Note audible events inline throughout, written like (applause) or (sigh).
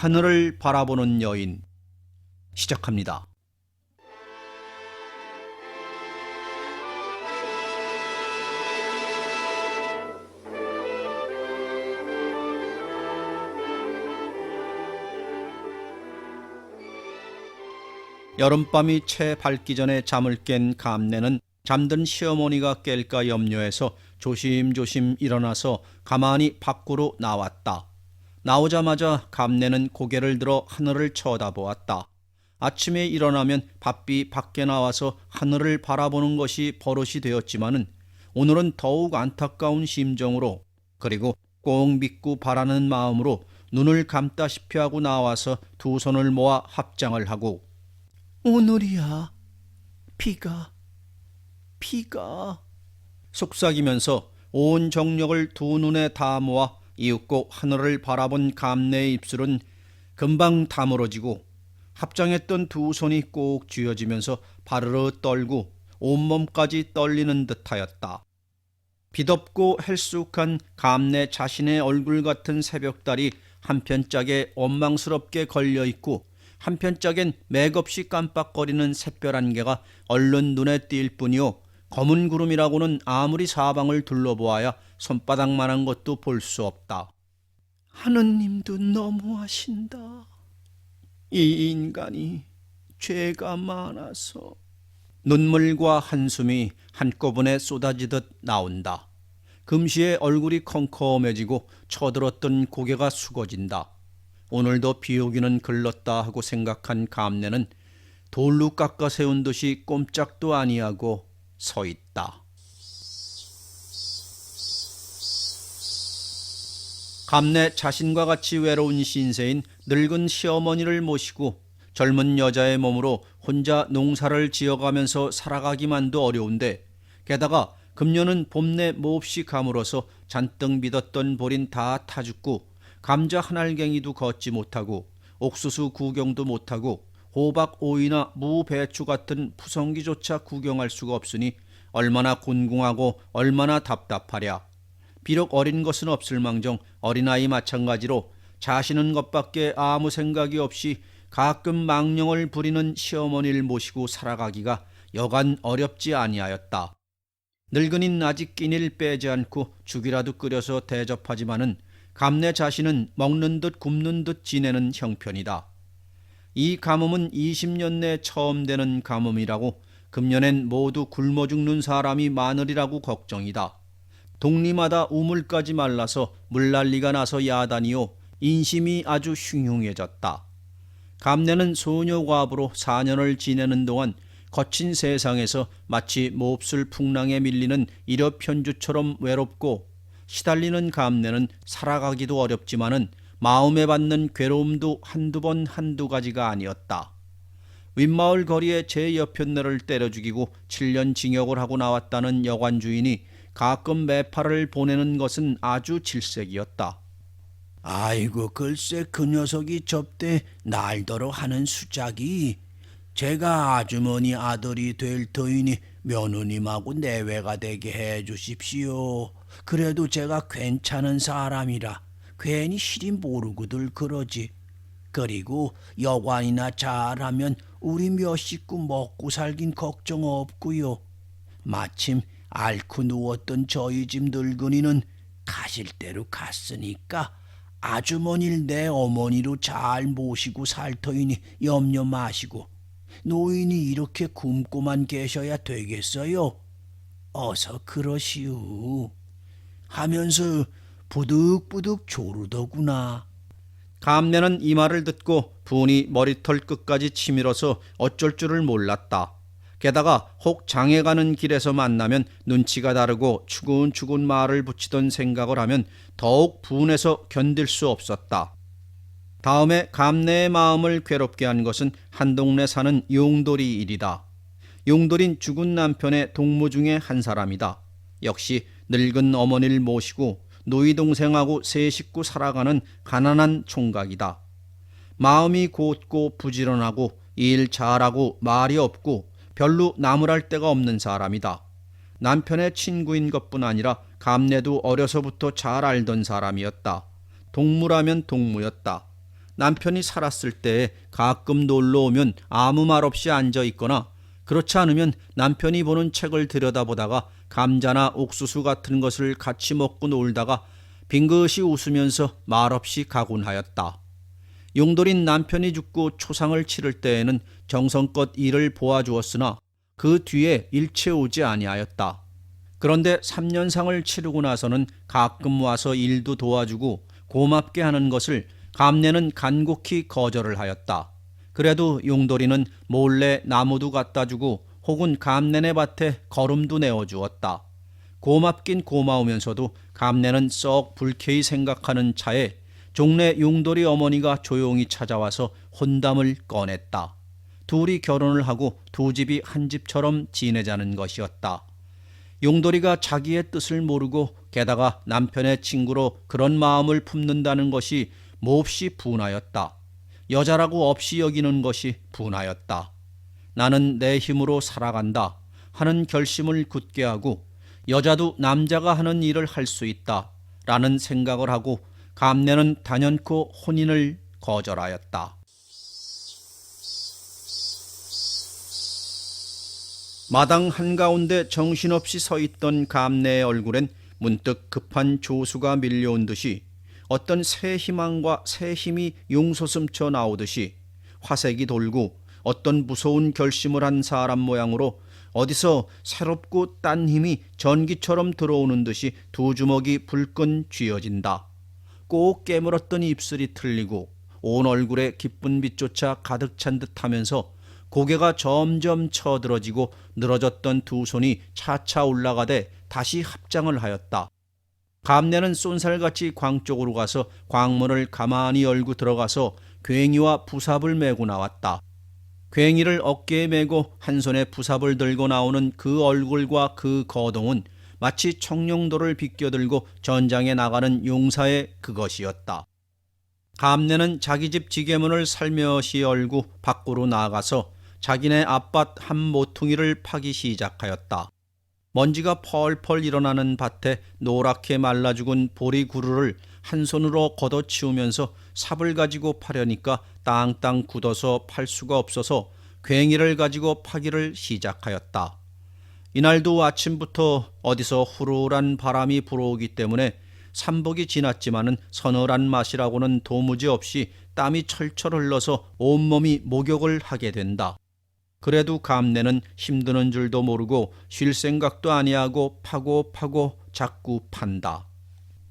하늘을 바라보는 여인 시작합니다. 여름밤이 채 밝기 전에 잠을 깬 감내는 잠든 시어머니가 깰까 염려해서 조심조심 일어나서 가만히 밖으로 나왔다. 나오자마자 감내는 고개를 들어 하늘을 쳐다보았다. 아침에 일어나면 바삐 밖에 나와서 하늘을 바라보는 것이 버릇이 되었지만은 오늘은 더욱 안타까운 심정으로 그리고 꼭 믿고 바라는 마음으로 눈을 감다시피 하고 나와서 두 손을 모아 합장을 하고 오늘이야. 비가. 비가. 속삭이면서 온 정력을 두 눈에 다 모아 이윽고 하늘을 바라본 감내의 입술은 금방 다물어지고 합장했던 두 손이 꼭 쥐어지면서 바르르 떨고 온몸까지 떨리는 듯하였다. 비덥고 헬쑥한 감내 자신의 얼굴 같은 새벽달이 한편 짝에 원망스럽게 걸려 있고 한편 짝엔 맥없이 깜빡거리는 샛별 안개가 얼른 눈에 띌 뿐이요 검은 구름이라고는 아무리 사방을 둘러보아야 손바닥만한 것도 볼 수 없다. 하느님도 너무하신다. 이 인간이 죄가 많아서 눈물과 한숨이 한꺼번에 쏟아지듯 나온다. 금시에 얼굴이 컴컴해지고 쳐들었던 고개가 숙어진다. 오늘도 비오기는 글렀다 하고 생각한 감내는 돌로 깎아 세운 듯이 꼼짝도 아니하고 서 있다. 감내 자신과 같이 외로운 신세인 늙은 시어머니를 모시고 젊은 여자의 몸으로 혼자 농사를 지어가면서 살아가기만도 어려운데 게다가 금년은 봄내 몹시 가물어서 잔뜩 믿었던 보린 다 타죽고 감자 한 알갱이도 걷지 못하고 옥수수 구경도 못하고 호박 오이나 무 배추 같은 푸성기조차 구경할 수가 없으니 얼마나 곤궁하고 얼마나 답답하랴. 비록 어린 것은 없을망정 어린아이 마찬가지로 자시는 것밖에 아무 생각이 없이 가끔 망령을 부리는 시어머니를 모시고 살아가기가 여간 어렵지 아니하였다. 늙은인 아직 끼니를 빼지 않고 죽이라도 끓여서 대접하지만은 감내 자신은 먹는 듯 굶는 듯 지내는 형편이다. 이 가뭄은 20년 내 처음 되는 가뭄이라고 금년엔 모두 굶어 죽는 사람이 많으리라고 걱정이다. 동리마다 우물까지 말라서 물난리가 나서 야단이요 인심이 아주 흉흉해졌다. 감내는 소녀과부로 4년을 지내는 동안 거친 세상에서 마치 몹쓸 풍랑에 밀리는 일업현주처럼 외롭고 시달리는 감내는 살아가기도 어렵지만은 마음에 받는 괴로움도 한두 번 한두 가지가 아니었다. 윗마을 거리에 제 여편네를 때려 죽이고 7년 징역을 하고 나왔다는 여관 주인이 가끔 매파를 보내는 것은 아주 질색이었다. 아이고 글쎄 그 녀석이 접대 날더러 하는 수작이 제가 아주머니 아들이 될 터이니 며느님하고 내외가 되게 해 주십시오. 그래도 제가 괜찮은 사람이라 괜히 실이 모르고들 그러지. 그리고 여관이나 잘하면 우리 몇 식구 먹고 살긴 걱정 없고요. 마침 앓고 누웠던 저희 집 늙은이는 가실 대로 갔으니까 아주머니를 내 어머니로 잘 모시고 살 터이니 염려 마시고 노인이 이렇게 굶고만 계셔야 되겠어요? 어서 그러시오. 하면서 부득부득 조르더구나. 감내는 이 말을 듣고 분이 머리털 끝까지 치밀어서 어쩔 줄을 몰랐다. 게다가 혹 장에 가는 길에서 만나면 눈치가 다르고 추근추근 말을 붙이던 생각을 하면 더욱 분해서 견딜 수 없었다. 다음에 감내의 마음을 괴롭게 한 것은 한 동네 사는 용돌이 일이다. 용돌인 죽은 남편의 동무 중에 한 사람이다. 역시 늙은 어머니를 모시고 노이 동생하고 세 식구 살아가는 가난한 총각이다. 마음이 곧고 부지런하고 일 잘하고 말이 없고 별로 나무랄 데가 없는 사람이다. 남편의 친구인 것뿐 아니라 감내도 어려서부터 잘 알던 사람이었다. 동무라면 동무였다. 남편이 살았을 때 가끔 놀러 오면 아무 말 없이 앉아 있거나 그렇지 않으면 남편이 보는 책을 들여다보다가 감자나 옥수수 같은 것을 같이 먹고 놀다가 빙긋이 웃으면서 말없이 가곤 하였다. 용돌인 남편이 죽고 초상을 치를 때에는 정성껏 일을 보아주었으나 그 뒤에 일체 오지 아니하였다. 그런데 3년상을 치르고 나서는 가끔 와서 일도 도와주고 고맙게 하는 것을 감내는 간곡히 거절을 하였다. 그래도 용돌이는 몰래 나무도 갖다 주고 혹은 감내네 밭에 거름도 내어 주었다. 고맙긴 고마우면서도 감내는 썩 불쾌히 생각하는 차에 종래 용돌이 어머니가 조용히 찾아와서 혼담을 꺼냈다. 둘이 결혼을 하고 두 집이 한 집처럼 지내자는 것이었다. 용돌이가 자기의 뜻을 모르고 게다가 남편의 친구로 그런 마음을 품는다는 것이 몹시 분하였다. 여자라고 없이 여기는 것이 분하였다. 나는 내 힘으로 살아간다 하는 결심을 굳게 하고 여자도 남자가 하는 일을 할 수 있다 라는 생각을 하고 감내는 단연코 혼인을 거절하였다. 마당 한가운데 정신없이 서 있던 감내의 얼굴엔 문득 급한 조수가 밀려온 듯이 어떤 새 희망과 새 힘이 용솟음쳐 나오듯이 화색이 돌고 어떤 무서운 결심을 한 사람 모양으로 어디서 새롭고 딴 힘이 전기처럼 들어오는 듯이 두 주먹이 불끈 쥐어진다. 꼭 깨물었던 입술이 틀리고 온 얼굴에 기쁜 빛조차 가득 찬 듯하면서 고개가 점점 처들어지고 늘어졌던 두 손이 차차 올라가되 다시 합장을 하였다. 감내는 쏜살같이 광 쪽으로 가서 광문을 가만히 열고 들어가서 괭이와 부삽을 메고 나왔다. 괭이를 어깨에 메고 한 손에 부삽을 들고 나오는 그 얼굴과 그 거동은 마치 청룡도를 비껴들고 전장에 나가는 용사의 그것이었다. 감내는 자기 집 지게문을 살며시 열고 밖으로 나가서 자기네 앞밭 한 모퉁이를 파기 시작하였다. 먼지가 펄펄 일어나는 밭에 노랗게 말라 죽은 보리 구루를 한 손으로 걷어치우면서 삽을 가지고 파려니까 땅땅 굳어서 팔 수가 없어서 괭이를 가지고 파기를 시작하였다. 이날도 아침부터 어디서 후루란 바람이 불어오기 때문에 삼복이 지났지만은 서늘한 맛이라고는 도무지 없이 땀이 철철 흘러서 온몸이 목욕을 하게 된다. 그래도 감내는 힘드는 줄도 모르고 쉴 생각도 아니하고 파고 파고 자꾸 판다.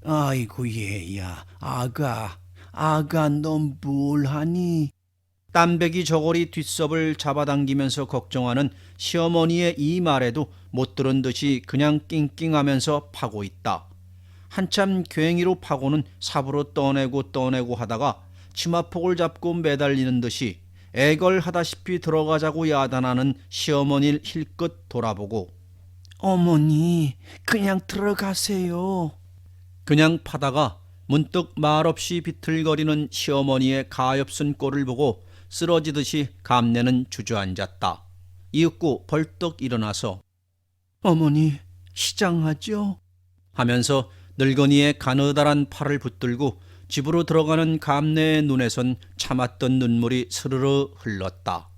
아이고 얘야 아가 아가 넌 뭘 하니? 땀배기 저고리 뒷섭을 잡아당기면서 걱정하는 시어머니의 이 말에도 못 들은 듯이 그냥 낑낑하면서 파고 있다. 한참 괭이로 파고는 삽으로 떠내고 떠내고 하다가 치마폭을 잡고 매달리는 듯이 애걸하다시피 들어가자고 야단하는 시어머니를 힐끗 돌아보고 어머니 그냥 들어가세요. 그냥 파다가 문득 말없이 비틀거리는 시어머니의 가엾은 꼴을 보고 쓰러지듯이 감내는 주저앉았다. 이윽고 벌떡 일어나서 어머니 시장하죠? 하면서 늙은이의 가느다란 팔을 붙들고 집으로 들어가는 감내의 눈에선 참았던 눈물이 스르르 흘렀다.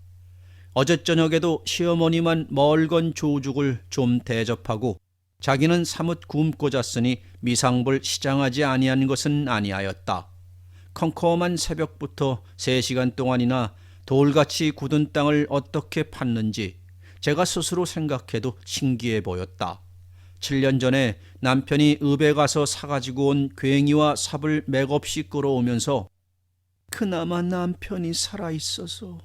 어제 저녁에도 시어머니만 멀건 조죽을 좀 대접하고 자기는 사뭇 굶고 잤으니 미상불 시장하지 아니한 것은 아니하였다. 컴컴한 새벽부터 세 시간 동안이나 돌같이 굳은 땅을 어떻게 팠는지 제가 스스로 생각해도 신기해 보였다. 7년 전에 남편이 읍에 가서 사가지고 온 괭이와 삽을 맥없이 끌어오면서 그나마 남편이 살아있어서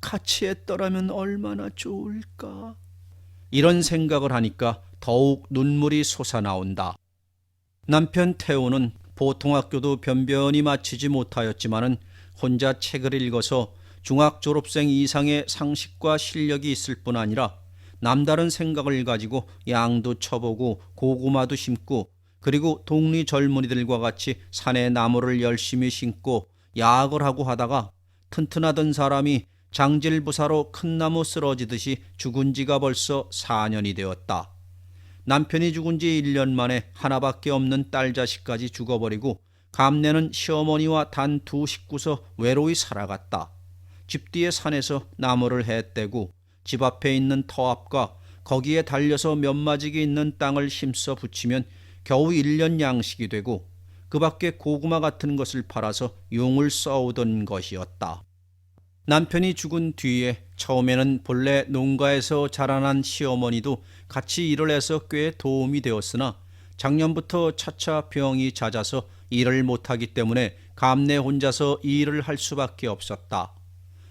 같이 했더라면 얼마나 좋을까. 이런 생각을 하니까 더욱 눈물이 솟아나온다. 남편 태호는 보통 학교도 변변히 마치지 못하였지만은 혼자 책을 읽어서 중학 졸업생 이상의 상식과 실력이 있을 뿐 아니라 남다른 생각을 가지고 양도 쳐보고 고구마도 심고 그리고 동리 젊은이들과 같이 산에 나무를 열심히 심고 야학을 하고 하다가 튼튼하던 사람이 장질부사로 큰 나무 쓰러지듯이 죽은 지가 벌써 4년이 되었다. 남편이 죽은 지 1년 만에 하나밖에 없는 딸 자식까지 죽어버리고 감내는 시어머니와 단 두 식구서 외로이 살아갔다. 집 뒤의 산에서 나무를 해떼고 집 앞에 있는 터 앞과 거기에 달려서 몇 마지기 있는 땅을 힘써 붙이면 겨우 일년 양식이 되고 그 밖에 고구마 같은 것을 팔아서 용을 써오던 것이었다. 남편이 죽은 뒤에 처음에는 본래 농가에서 자라난 시어머니도 같이 일을 해서 꽤 도움이 되었으나 작년부터 차차 병이 잦아서 일을 못하기 때문에 감내 혼자서 이 일을 할 수밖에 없었다.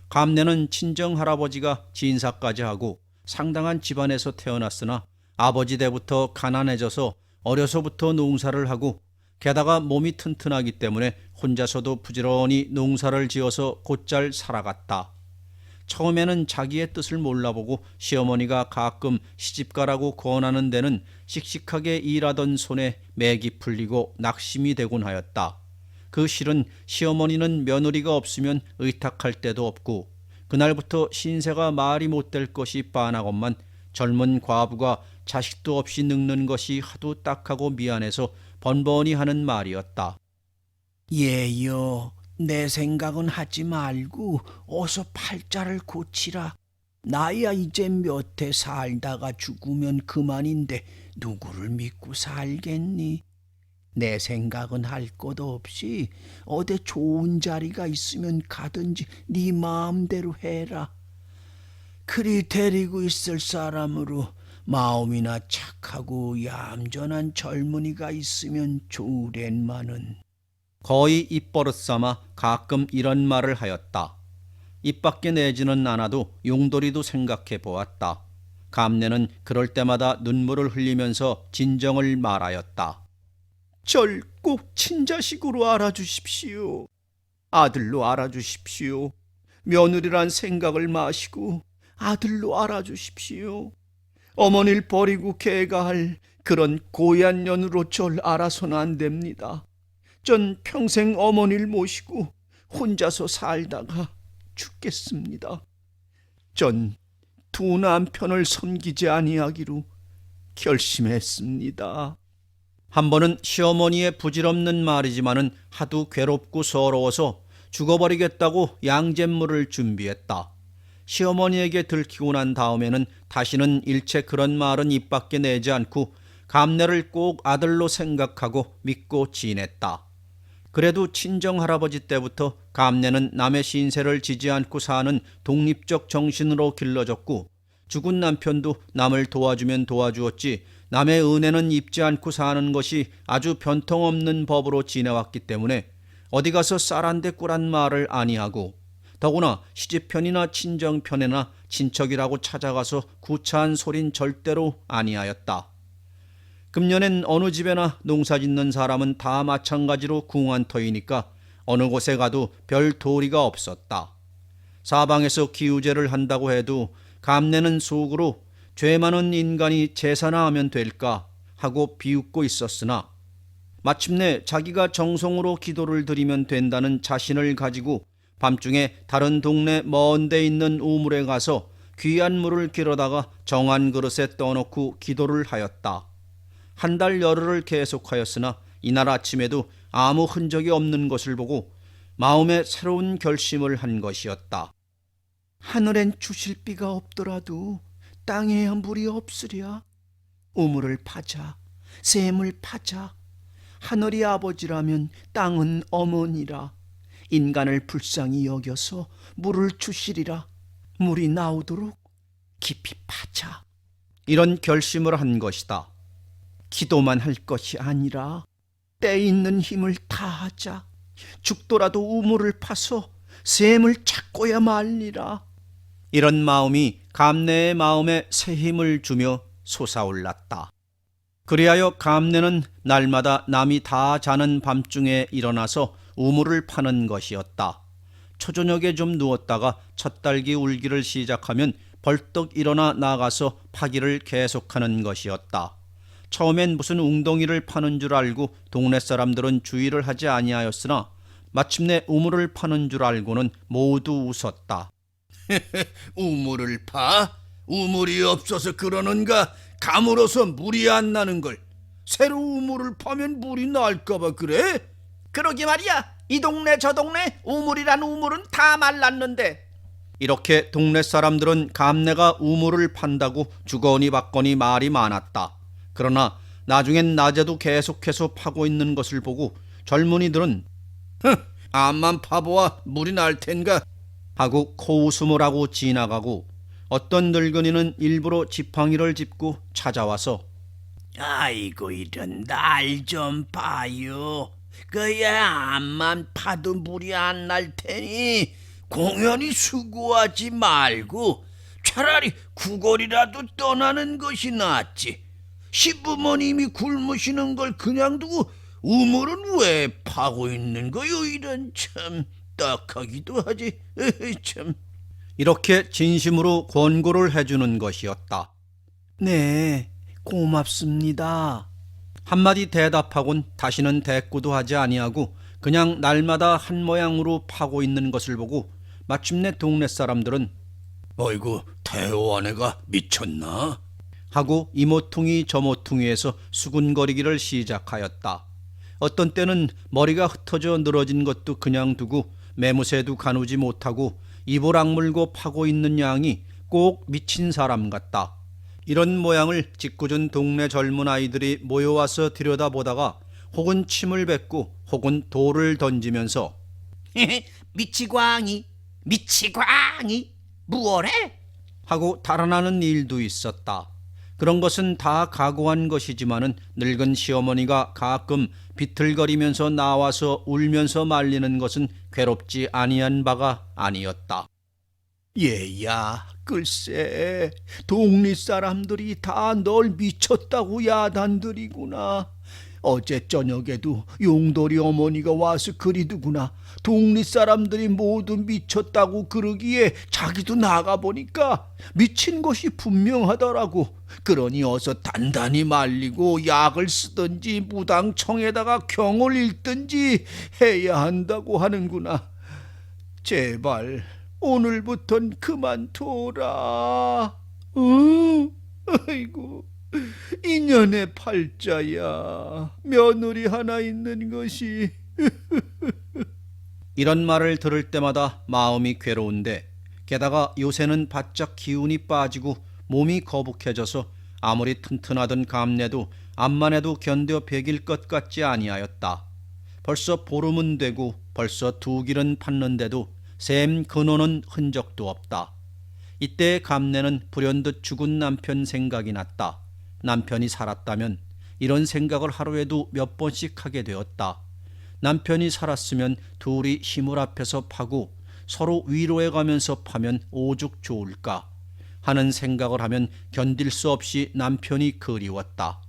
감내는 친정 할아버지가 진사까지 하고 상당한 집안에서 태어났으나 아버지 때부터 가난해져서 어려서부터 농사를 하고 게다가 몸이 튼튼하기 때문에 혼자서도 부지런히 농사를 지어서 곧잘 살아갔다. 처음에는 자기의 뜻을 몰라보고 시어머니가 가끔 시집가라고 권하는 데는 씩씩하게 일하던 손에 맥이 풀리고 낙심이 되곤 하였다. 그 실은 시어머니는 며느리가 없으면 의탁할 데도 없고 그날부터 신세가 말이 못 될 것이 빤하건만 젊은 과부가 자식도 없이 늙는 것이 하도 딱하고 미안해서 번번이 하는 말이었다. 예여, 내 생각은 하지 말고 어서 팔자를 고치라. 나야 이제 몇 해 살다가 죽으면 그만인데 누구를 믿고 살겠니? 내 생각은 할 것도 없이 어디 좋은 자리가 있으면 가든지 네 마음대로 해라. 그리 데리고 있을 사람으로 마음이나 착하고 얌전한 젊은이가 있으면 좋으련만은 거의 입버릇 삼아 가끔 이런 말을 하였다. 입 밖에 내지는 않아도 용도리도 생각해 보았다. 감내는 그럴 때마다 눈물을 흘리면서 진정을 말하였다. 절 꼭 친자식으로 알아주십시오. 아들로 알아주십시오. 며느리란 생각을 마시고 아들로 알아주십시오. 어머니를 버리고 개가 할 그런 고얀 년으로 절 알아서는 안 됩니다. 전 평생 어머니를 모시고 혼자서 살다가 죽겠습니다. 전 두 남편을 섬기지 아니하기로 결심했습니다. 한 번은 시어머니의 부질없는 말이지만은 하도 괴롭고 서러워서 죽어버리겠다고 양잿물을 준비했다. 시어머니에게 들키고 난 다음에는 다시는 일체 그런 말은 입 밖에 내지 않고 감내를 꼭 아들로 생각하고 믿고 지냈다. 그래도 친정 할아버지 때부터 감내는 남의 신세를 지지 않고 사는 독립적 정신으로 길러졌고 죽은 남편도 남을 도와주면 도와주었지 남의 은혜는 입지 않고 사는 것이 아주 변통없는 법으로 지내왔기 때문에 어디 가서 쌀한대 꿀한 말을 아니하고 더구나 시집편이나 친정편에나 친척이라고 찾아가서 구차한 소린 절대로 아니하였다. 금년엔 어느 집에나 농사 짓는 사람은 다 마찬가지로 궁한 터이니까 어느 곳에 가도 별 도리가 없었다. 사방에서 기우제를 한다고 해도 감내는 속으로 죄 많은 인간이 제사나 하면 될까 하고 비웃고 있었으나 마침내 자기가 정성으로 기도를 드리면 된다는 자신을 가지고 밤중에 다른 동네 먼데 있는 우물에 가서 귀한 물을 길어다가 정한 그릇에 떠놓고 기도를 하였다. 한 달 열흘을 계속하였으나 이날 아침에도 아무 흔적이 없는 것을 보고 마음에 새로운 결심을 한 것이었다. 하늘엔 주실 비가 없더라도 땅에야 물이 없으랴. 우물을 파자, 샘을 파자. 하늘이 아버지라면 땅은 어머니라. 인간을 불쌍히 여겨서 물을 주시리라. 물이 나오도록 깊이 파자. 이런 결심을 한 것이다. 기도만 할 것이 아니라 때 있는 힘을 다하자. 죽더라도 우물을 파서 샘을 찾고야 말리라. 이런 마음이 감내의 마음에 새 힘을 주며 솟아올랐다. 그리하여 감내는 날마다 남이 다 자는 밤중에 일어나서 우물을 파는 것이었다. 초저녁에 좀 누웠다가 첫딸기 울기를 시작하면 벌떡 일어나 나가서 파기를 계속하는 것이었다. 처음엔 무슨 웅덩이를 파는 줄 알고 동네 사람들은 주의를 하지 아니하였으나 마침내 우물을 파는 줄 알고는 모두 웃었다. (laughs) 우물을 파? 우물이 없어서 그러는가? 가물어서 물이 안 나는 걸. 새로 우물을 파면 물이 날까봐 그래? 그러게 말이야. 이 동네 저 동네 우물이란 우물은 다 말랐는데 이렇게 동네 사람들은 감내가 우물을 판다고 주거니 받거니 말이 많았다. 그러나 나중엔 낮에도 계속해서 파고 있는 것을 보고 젊은이들은 암만 파보아 물이 날 텐가. 하고 코웃음을 하고 지나가고 어떤 늙은이는 일부러 지팡이를 짚고 찾아와서 아이고 이런 날 좀 봐요. 그야 암만 파도 물이 안 날 테니 공연히 수고하지 말고 차라리 구걸이라도 떠나는 것이 낫지. 시부모님이 굶으시는 걸 그냥 두고 우물은 왜 파고 있는 거요? 이런 참 딱하기도 하지. 에헤, 참. 이렇게 진심으로 권고를 해주는 것이었다. 네, 고맙습니다. 한마디 대답하곤 다시는 대꾸도 하지 아니하고 그냥 날마다 한 모양으로 파고 있는 것을 보고 마침내 동네 사람들은 어이구 태호 아내가 미쳤나? 하고 이모퉁이 저모퉁이에서 수군거리기를 시작하였다. 어떤 때는 머리가 흩어져 늘어진 것도 그냥 두고 매무새도 가누지 못하고 입을 악물고 파고 있는 양이 꼭 미친 사람 같다. 이런 모양을 짓궂은 동네 젊은 아이들이 모여와서 들여다보다가 혹은 침을 뱉고 혹은 돌을 던지면서 (laughs) 미치광이, 미치광이, 무얼해? 하고 달아나는 일도 있었다. 그런 것은 다 각오한 것이지만은 늙은 시어머니가 가끔 비틀거리면서 나와서 울면서 말리는 것은 괴롭지 아니한 바가 아니었다. 얘야, 글쎄, 동리 사람들이 다 널 미쳤다고 야단들이구나. 어제 저녁에도 용돌이 어머니가 와서 그리더구나. 동리 사람들이 모두 미쳤다고 그러기에 자기도 나가보니까 미친 것이 분명하더라고. 그러니 어서 단단히 말리고 약을 쓰든지 무당청에다가 경을 읽든지 해야 한다고 하는구나. 제발 오늘부턴 그만둬라. 응? 아이고, 인연의 팔자야. 며느리 하나 있는 것이 (laughs) 이런 말을 들을 때마다 마음이 괴로운데 게다가 요새는 바짝 기운이 빠지고 몸이 거북해져서 아무리 튼튼하던 감내도 암만 해도 견뎌 배길 것 같지 아니하였다. 벌써 보름은 되고 벌써 두 길은 팠는데도 샘 근원은 흔적도 없다. 이때 감내는 불현듯 죽은 남편 생각이 났다. 남편이 살았다면 이런 생각을 하루에도 몇 번씩 하게 되었다. 남편이 살았으면 둘이 힘을 합해서 파고 서로 위로해 가면서 파면 오죽 좋을까 하는 생각을 하면 견딜 수 없이 남편이 그리웠다.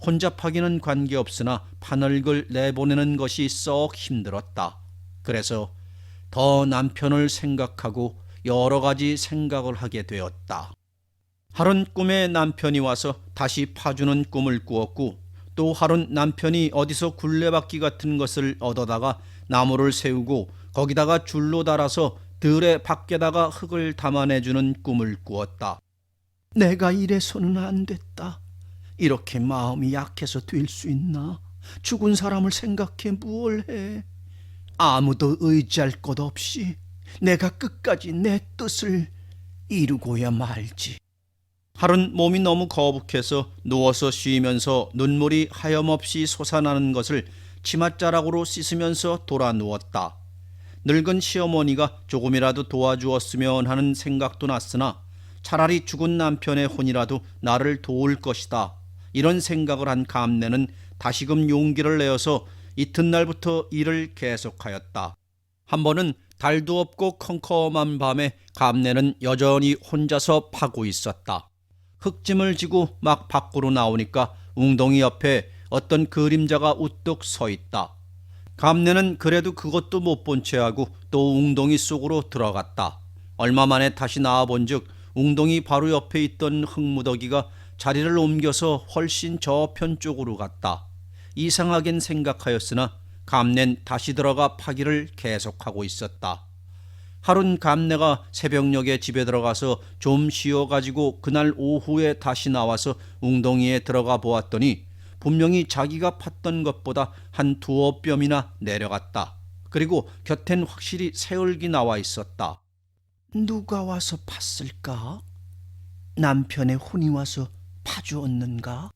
혼자 파기는 관계없으나 파널글 내보내는 것이 썩 힘들었다. 그래서 더 남편을 생각하고 여러 가지 생각을 하게 되었다. 하룬 꿈에 남편이 와서 다시 파주는 꿈을 꾸었고 또 하룬 남편이 어디서 굴레바퀴 같은 것을 얻어다가 나무를 세우고 거기다가 줄로 달아서 들의 밖에다가 흙을 담아내주는 꿈을 꾸었다. 내가 이래서는 안 됐다. 이렇게 마음이 약해서 될 수 있나? 죽은 사람을 생각해 무얼 해? 아무도 의지할 것 없이 내가 끝까지 내 뜻을 이루고야 말지. 하룬 몸이 너무 거북해서 누워서 쉬면서 눈물이 하염없이 솟아나는 것을 치맛자락으로 씻으면서 돌아 누웠다. 늙은 시어머니가 조금이라도 도와주었으면 하는 생각도 났으나 차라리 죽은 남편의 혼이라도 나를 도울 것이다. 이런 생각을 한 감내는 다시금 용기를 내어서 이튿날부터 일을 계속하였다. 한 번은 달도 없고 컴컴한 밤에 감내는 여전히 혼자서 파고 있었다. 흙짐을 지고 막 밖으로 나오니까 웅덩이 옆에 어떤 그림자가 우뚝 서 있다. 감내는 그래도 그것도 못 본 채 하고 또 웅덩이 속으로 들어갔다. 얼마 만에 다시 나와본 즉 웅덩이 바로 옆에 있던 흙무더기가 자리를 옮겨서 훨씬 저편 쪽으로 갔다. 이상하긴 생각하였으나 감낸 다시 들어가 파기를 계속하고 있었다. 하룬 감내가 새벽녘에 집에 들어가서 좀 쉬어가지고 그날 오후에 다시 나와서 웅덩이에 들어가 보았더니 분명히 자기가 팠던 것보다 한 두어 뼘이나 내려갔다. 그리고 곁엔 확실히 새얼기 나와 있었다. 누가 와서 팠을까? 남편의 혼이 와서 파주었는가?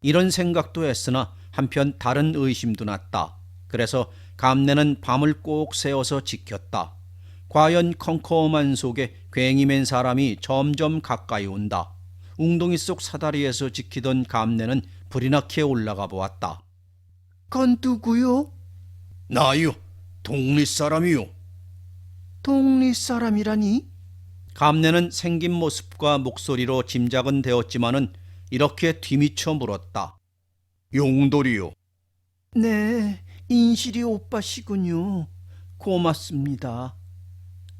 이런 생각도 했으나 한편 다른 의심도 났다. 그래서 감내는 밤을 꼭 새어서 지켰다. 과연 컴컴한 속에 괭이 맨 사람이 점점 가까이 온다. 웅덩이 속 사다리에서 지키던 감내는 불이 나게 올라가 보았다. 건 누구요? 나요. 동리 사람이요. 동리 사람이라니? 감내는 생긴 모습과 목소리로 짐작은 되었지만은 이렇게 뒤미쳐 물었다. 용돌이요. 네, 인실이 오빠시군요. 고맙습니다.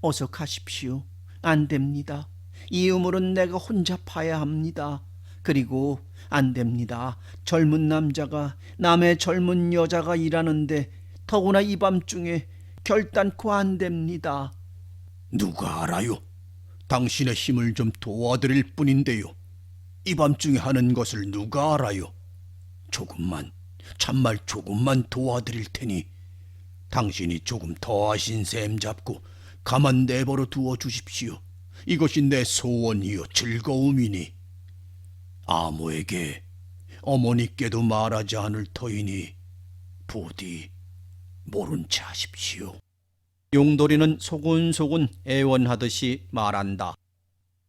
어서 가십시오. 안 됩니다. 이 우물은 내가 혼자 파야 합니다. 그리고 안 됩니다. 젊은 남자가 남의 젊은 여자가 일하는데 더구나 이 밤중에 결단코 안 됩니다. 누가 알아요? 당신의 힘을 좀 도와드릴 뿐인데요. 이 밤중에 하는 것을 누가 알아요? 조금만, 참말 조금만 도와드릴 테니 당신이 조금 더 하신 셈 잡고 가만 내버려 두어 주십시오. 이것이 내 소원이요 즐거움이니 아무에게 어머니께도 말하지 않을 터이니 부디 모른 채 하십시오. 용돌이는 소곤소곤 애원하듯이 말한다.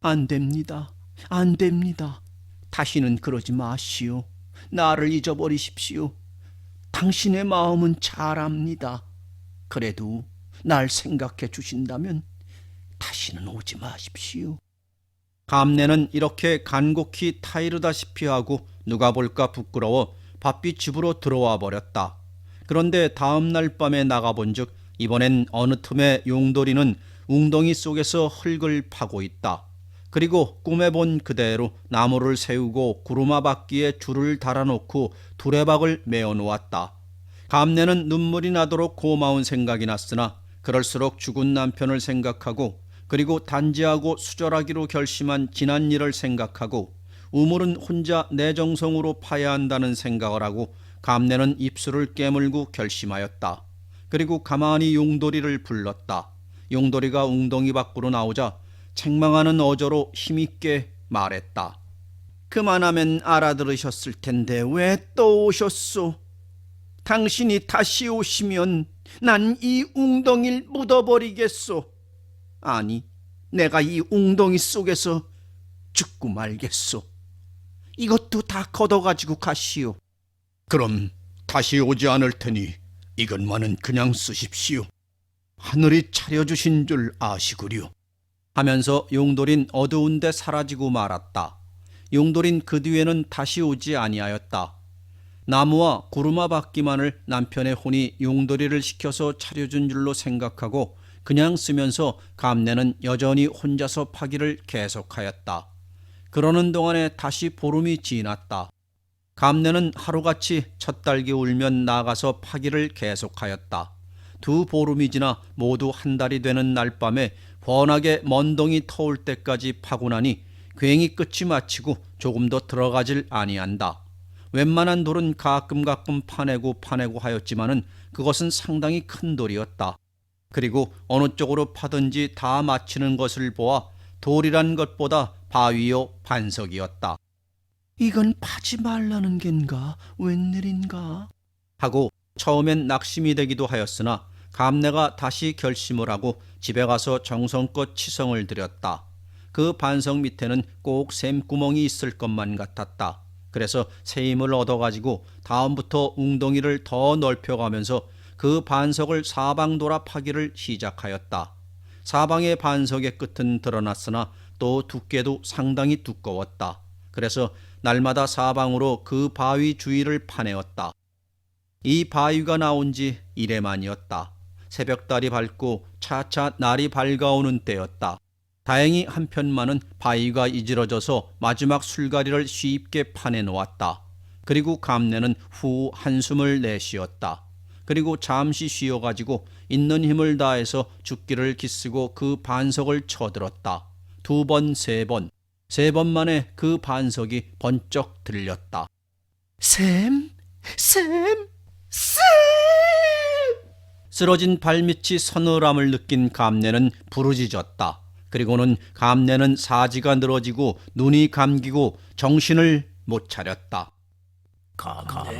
안 됩니다. 안 됩니다. 다시는 그러지 마시오. 나를 잊어버리십시오. 당신의 마음은 잘 압니다. 그래도 날 생각해 주신다면 다시는 오지 마십시오. 감내는 이렇게 간곡히 타이르다시피 하고 누가 볼까 부끄러워 바삐 집으로 들어와 버렸다. 그런데 다음 날 밤에 나가본즉 이번엔 어느 틈에 용돌이는 웅덩이 속에서 흙을 파고 있다. 그리고 꿈에 본 그대로 나무를 세우고 구루마 바퀴에 줄을 달아놓고 두레박을 메어 놓았다. 감내는 눈물이 나도록 고마운 생각이 났으나 그럴수록 죽은 남편을 생각하고 그리고 단지하고 수절하기로 결심한 지난 일을 생각하고 우물은 혼자 내 정성으로 파야 한다는 생각을 하고 감내는 입술을 깨물고 결심하였다. 그리고 가만히 용돌이를 불렀다. 용돌이가 웅덩이 밖으로 나오자 책망하는 어조로 힘있게 말했다. 그만하면 알아들으셨을 텐데 왜 또 오셨소? 당신이 다시 오시면 난 이 웅덩이를 묻어버리겠소. 아니, 내가 이 웅덩이 속에서 죽고 말겠소. 이것도 다 걷어가지고 가시오. 그럼 다시 오지 않을 테니 이것만은 그냥 쓰십시오. 하늘이 차려주신 줄 아시구려. 하면서 용돌인 어두운데 사라지고 말았다. 용돌인 그 뒤에는 다시 오지 아니하였다. 나무와 구루마 바퀴만을 남편의 혼이 용돌이를 시켜서 차려준 줄로 생각하고 그냥 쓰면서 감내는 여전히 혼자서 파기를 계속하였다. 그러는 동안에 다시 보름이 지났다. 감내는 하루같이 첫 달기 울면 나가서 파기를 계속하였다. 두 보름이 지나 모두 한 달이 되는 날 밤에 번하게 먼동이 터올 때까지 파고 나니 괭이 끝이 마치고 조금 더 들어가질 아니한다. 웬만한 돌은 가끔 가끔 파내고 파내고 하였지만은 그것은 상당히 큰 돌이었다. 그리고 어느 쪽으로 파든지 다 마치는 것을 보아 돌이란 것보다 바위요 반석이었다. 이건 파지 말라는 겐가? 웬일인가? 하고 처음엔 낙심이 되기도 하였으나 감내가 다시 결심을 하고 집에 가서 정성껏 치성을 들였다. 그 반석 밑에는 꼭 샘구멍이 있을 것만 같았다. 그래서 새 힘을 얻어가지고 다음부터 웅덩이를 더 넓혀가면서 그 반석을 사방 돌아 파기를 시작하였다. 사방의 반석의 끝은 드러났으나 또 두께도 상당히 두꺼웠다. 그래서 날마다 사방으로 그 바위 주위를 파내었다. 이 바위가 나온 지 이래만이었다. 새벽달이 밝고 차차 날이 밝아오는 때였다. 다행히 한편만은 바위가 이지러져서 마지막 술가리를 쉽게 파내 놓았다. 그리고 감내는 후 한숨을 내쉬었다. 그리고 잠시 쉬어가지고 있는 힘을 다해서 죽기를 기쓰고 그 반석을 쳐들었다. 두 번, 세 번, 세 번 만에 그 반석이 번쩍 들렸다. 샘, 샘, 샘! 쓰러진 발밑이 서늘함을 느낀 감내는 부르짖었다. 그리고는 감내는 사지가 늘어지고 눈이 감기고 정신을 못 차렸다. 감내,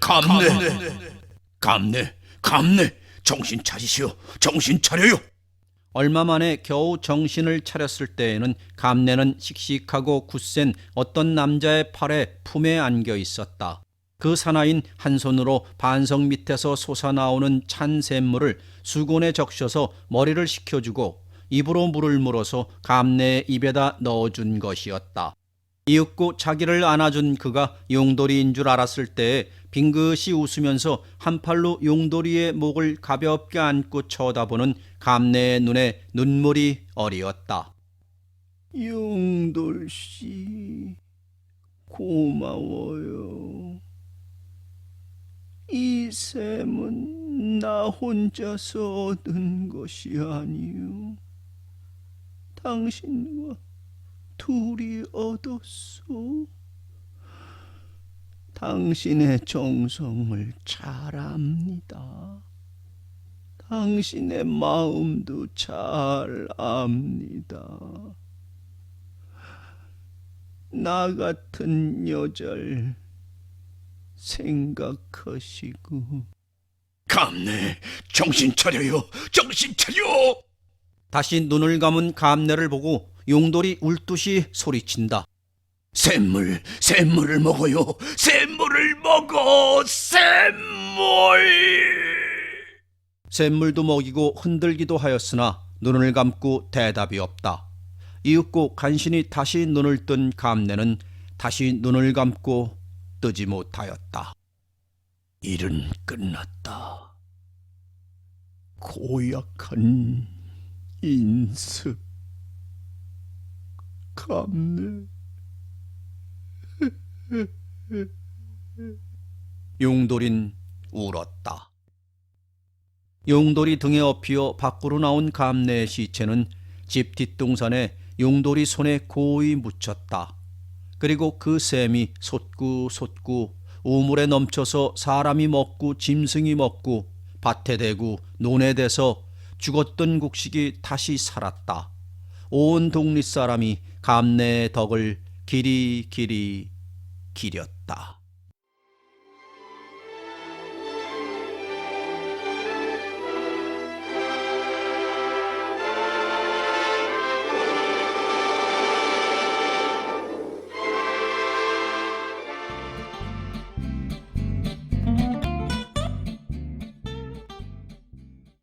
감내, 감내, 감내. 정신 차리시오. 정신 차려요. 얼마 만에 겨우 정신을 차렸을 때에는 감내는 씩씩하고 굳센 어떤 남자의 팔에 품에 안겨 있었다. 그 사나인 한 손으로 반석 밑에서 솟아나오는 찬 샘물을 수건에 적셔서 머리를 식혀주고 입으로 물을 물어서 감내의 입에다 넣어준 것이었다. 이윽고 자기를 안아준 그가 용돌이인 줄 알았을 때에 빙긋이 웃으면서 한 팔로 용돌이의 목을 가볍게 안고 쳐다보는 감내의 눈에 눈물이 어리었다. 용돌 씨, 고마워요. 이 샘은 나 혼자서 얻은 것이 아니요. 당신과 둘이 얻었소. 당신의 정성을 잘 압니다. 당신의 마음도 잘 압니다. 나 같은 여자를 생각하시고 감내, 정신 차려요. 정신 차려. 다시 눈을 감은 감내를 보고 용돌이 울듯이 소리친다. 샘물, 샘물을 먹어요. 샘물을 먹어. 샘물. 샘물도 먹이고 흔들기도 하였으나 눈을 감고 대답이 없다. 이윽고 간신히 다시 눈을 뜬 감내는 다시 눈을 감고 뜨지 못하였다. 일은 끝났다. 고약한 인습 감내 용돌인 울었다. 용돌이 등에 엎이어 밖으로 나온 감내의 시체는 집 뒷동산에 용돌이 손에 고이 묻혔다. 그리고 그 샘이 솟구 솟구 우물에 넘쳐서 사람이 먹고 짐승이 먹고 밭에 대고 논에 대서 죽었던 곡식이 다시 살았다. 온 동리 사람이 감내의 덕을 길이 길이 기렸다.